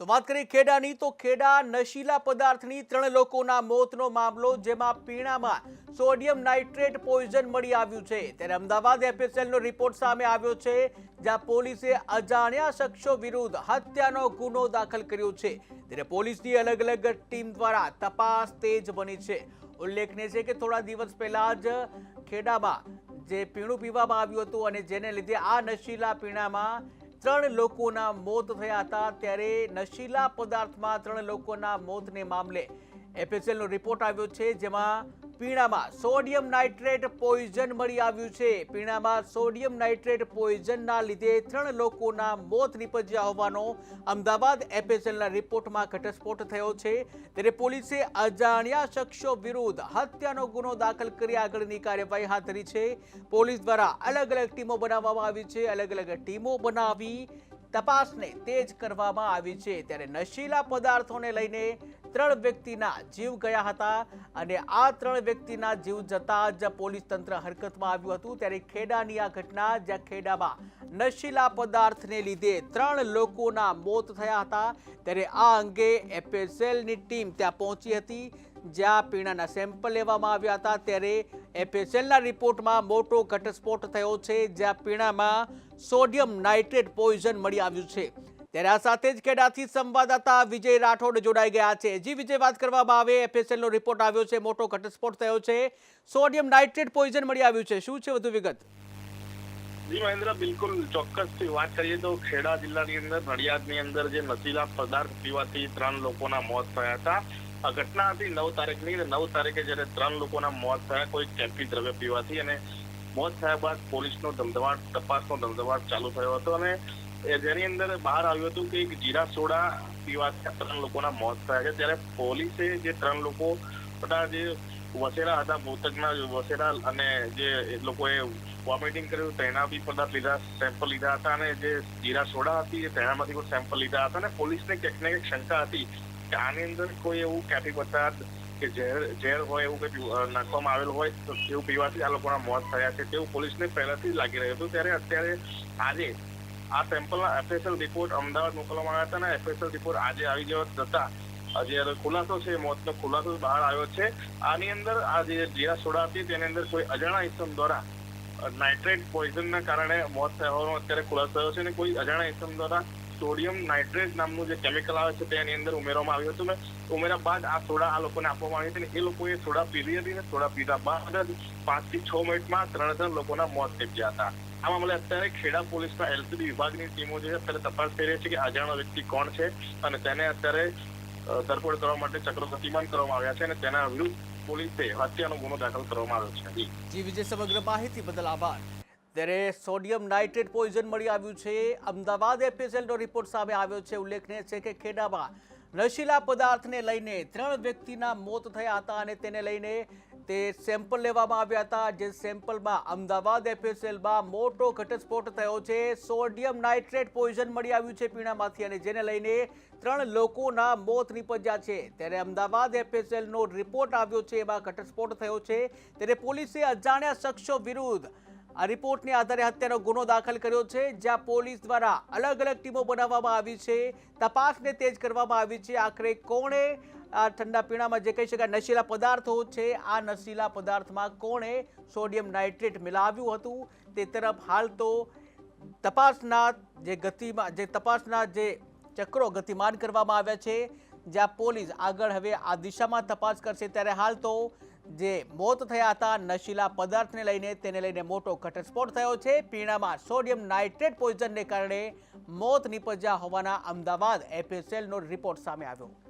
તો વાત કરીએ ખેડાની, તો ખેડા નશીલા પદાર્થની ત્રણ લોકોના મોતનો મામલો, જેમાં પીણામાં સોડિયમ નાઇટ્રેટ પોઈઝન મળી આવ્યું છે. ત્યારે અમદાવાદ એફએસએલનો રિપોર્ટ સામે આવ્યો છે, જ્યાં પોલીસે અજાણ્યા શખ્સો વિરુદ્ધ હત્યાનો ગુનો દાખલ કર્યો છે. ત્યારે પોલીસની અલગ અલગ ટીમ દ્વારા તપાસ તેજ બની છે. ઉલ્લેખનીય છે કે થોડા દિવસ પહેલા જ ખેડામાં જે પીણું પીવામાં આવ્યું હતું અને જેને લીધે આ નશીલા પીણામાં ત્રણ લોકોના મોત થયા હતા ત્યારે નશીલા પદાર્થમાં ત્રણ લોકોના મોતને મામલે એફએસએલનો રિપોર્ટ આવ્યો છે, જેમાં પીણામાં સોડિયમ નાઇટ્રેટ પોઈઝન મળી આવ્યું છે. પીણામાં સોડિયમ નાઇટ્રેટ પોઈઝનના લીધે ત્રણ લોકોના મોત નીપજ્યા હોવાનો અમદાવાદ એફએસએલના રિપોર્ટમાં ઘટસ્ફોટ થયો છે. ત્યારે પોલીસે અજાણ્યા શખ્સો વિરુદ્ધ હત્યાનો ગુનો દાખલ કરી આગળની કાર્યવાહી હાથ ધરી છે. પોલીસ દ્વારા અલગ અલગ ટીમો બનાવવામાં આવી છે. અલગ અલગ ટીમો બનાવી તપાસને તેજ કરવામાં આવી છે. ત્યારે નશીલા પદાર્થોને લઈને ત્રણ વ્યક્તિના જીવ ગયા હતા અને આ ત્રણ વ્યક્તિના જીવ જતા જ પોલીસ તંત્ર હરકતમાં આવ્યું હતું. ત્યારે ખેડાની આ ઘટના, જ્યાં ખેડામાં નશીલા પદાર્થને લીધે ત્રણ લોકોના મોત થયા હતા, ત્યારે આ અંગે એપેસેલની ટીમ ત્યાં પહોંચી હતી. જ્યાં પીણાના સેમ્પલ લેવામાં આવ્યા હતા, ત્યારે એફએસએલના રિપોર્ટમાં મોટો ઘટસ્ફોટ થયો છે, જ્યાં પીણામાં સોડિયમ નાઇટ્રેટ પોઈઝન મળી આવ્યું છે. ત્યારે આ સાથે જ ખેડાથી સંવાદદાતા વિજય રાઠોડ જોડાઈ ગયા છે. જી વિજય, વાત કરવામાં આવે. એફએસએલનો રિપોર્ટ આવ્યો છે. મોટો ઘટસ્ફોટ થયો છે. સોડિયમ નાઇટ્રેટ પોઈઝન મળી આવ્યું છે. શું છે વધુ વિગત? જી મહેન્દ્ર, બિલકુલ ચોક્કસથી વાત કરીએ તો ખેડા જિલ્લાની અંદર, નડિયાદની અંદર જે નશીલા પદાર્થ પીવાથી ત્રણ લોકોના મોત થયા હતા. આ ઘટના હતી નવ તારીખની નવ તારીખે જ્યારે ત્રણ લોકોના મોત થયા, કોઈ કેફી દ્રવ્ય પીવાથી અને મોત થયા બાદ પોલીસનો ધમધમાટ, તપાસનો ધમધમાટ ચાલુ થયો હતો અને જેની અંદર બહાર આવ્યું હતું કે એક જીરા સોડા પીવાથી ત્રણ લોકોના મોત થયા છે. ત્યારે પોલીસે જે ત્રણ લોકો બધા જે વસેરા હતા, મૃતકના વસેરા અને જે લોકોએ વોમિટિંગ કર્યું તેના બી પદાર્થ લીધા સેમ્પલ લીધા હતા અને જે જીરા સોડા હતી, તેનામાંથી કોઈ સેમ્પલ લીધા હતા. અને પોલીસને ક્યાંક ને ક્યાંક શંકા હતી કે આની અંદર કોઈ એવું કેફી પદાર્થ કે ઝેર ઝેર હોય એવું કંઈ નાખવામાં આવેલું હોય તો એવું પીવાથી આ લોકોના મોત થયા છે. તેવું પોલીસને પહેલાથી લાગી રહ્યું હતું. ત્યારે અત્યારે આજે આ સેમ્પલના એફએસએલ રિપોર્ટ અમદાવાદ મોકલવામાં આવ્યા હતા અને એફએસએલ રિપોર્ટ આજે આવી ગયો જતા જે ખુલાસો છે, મોતનો ખુલાસો બહાર આવ્યો છે. આની અંદર આ જે જીરા સોડા હતી, તેની અંદર કોઈ અજાણા ઇસમ દ્વારા નાઇટ્રેટ પોઈઝનના કારણે મોત થવાનો અત્યારે ખુલાસો થયો છે અને કોઈ અજાણા ઇસમ દ્વારા સોડિયમ નાઇટ્રેટ નામનું જે કેમિકલ આવે છે તેની અંદર ઉમેરવામાં આવ્યું હતું ને ઉમેર્યા બાદ આ સોડા આ લોકોને આપવામાં આવી હતી ને એ લોકોએ સોડા પીધી હતી ને સોડા પીધા બાદ જ પાંચથી છ મિનિટમાં ત્રણ ત્રણ લોકોના મોત નીપજ્યા હતા. આ મામલે અત્યારે ખેડા પોલીસના એલસીબી વિભાગની ટીમો જે છે અત્યારે તપાસ કરી રહી છે કે અજાણ્યો વ્યક્તિ કોણ છે અને તેને અત્યારે ધરપકડ કરવા માટે ચક્રો ગતિમાન કરવામાં આવ્યા છે અને તેના વિરુદ્ધ પોલીસે હત્યાનો ગુનો દાખલ કરવામાં આવ્યો છે. જી, વિજય સમગ્ર માહિતી બદલ આભાર. ત્યારે સોડિયમ નાઇટ્રેટ પોઈઝન મળી આવ્યું છે. અમદાવાદ એપીએસએલનો રિપોર્ટ સામે આવ્યો છે. ઉલ્લેખનીય છે કે ખેડામાં નશીલા પદાર્થને લઈને ત્રણ વ્યક્તિના મોત થયા હતા અને તેને લઈને તે સેમ્પલ લેવામાં આવ્યા હતા. જે સેમ્પલમાં અમદાવાદ એપીએસએલમાં મોટો ઘટસ્ફોટ થયો છે. સોડિયમ નાઇટ્રેટ પોઈઝન મળી આવ્યું છે પીણામાંથી અને જેને લઈને ત્રણ લોકોના મોત નીપજ્યા છે. ત્યારે અમદાવાદ એપીએસએલનો રિપોર્ટ આવ્યો છે. એમાં ઘટસ્ફોટ થયો છે. ત્યારે પોલીસે અજાણ્યા શખ્સો વિરુદ્ધ આ રિપોર્ટને આધારે હત્યાનો ગુનો દાખલ કર્યો છે, જ્યાં પોલીસ દ્વારા અલગ અલગ ટીમો બનાવવામાં આવી છે, તપાસને તેજ કરવામાં આવી છે. આખરે કોણે આ ઠંડા પીણામાં જે કહી શકાય નશીલા પદાર્થો છે, આ નશીલા પદાર્થમાં કોણે સોડિયમ નાઇટ્રેટ મિલાવ્યું હતું, તે તરફ હાલ તો તપાસના જે ગતિમાં, જે તપાસના જે ચક્રો ગતિમાન કરવામાં આવ્યા છે, જ્યાં પોલીસ આગળ હવે આ દિશામાં તપાસ કરશે. ત્યારે હાલ તો જે મોત થયા હતા, નશીલા પદાર્થને લઈને તેને લઈને મોટો ઘટસ્ફોટ થયો છે. પીણામાં સોડિયમ નાઇટ્રેટ પોઈઝનને કારણે મોત નીપજ્યા હોવાના અમદાવાદ એફએસએલનો રિપોર્ટ સામે આવ્યો.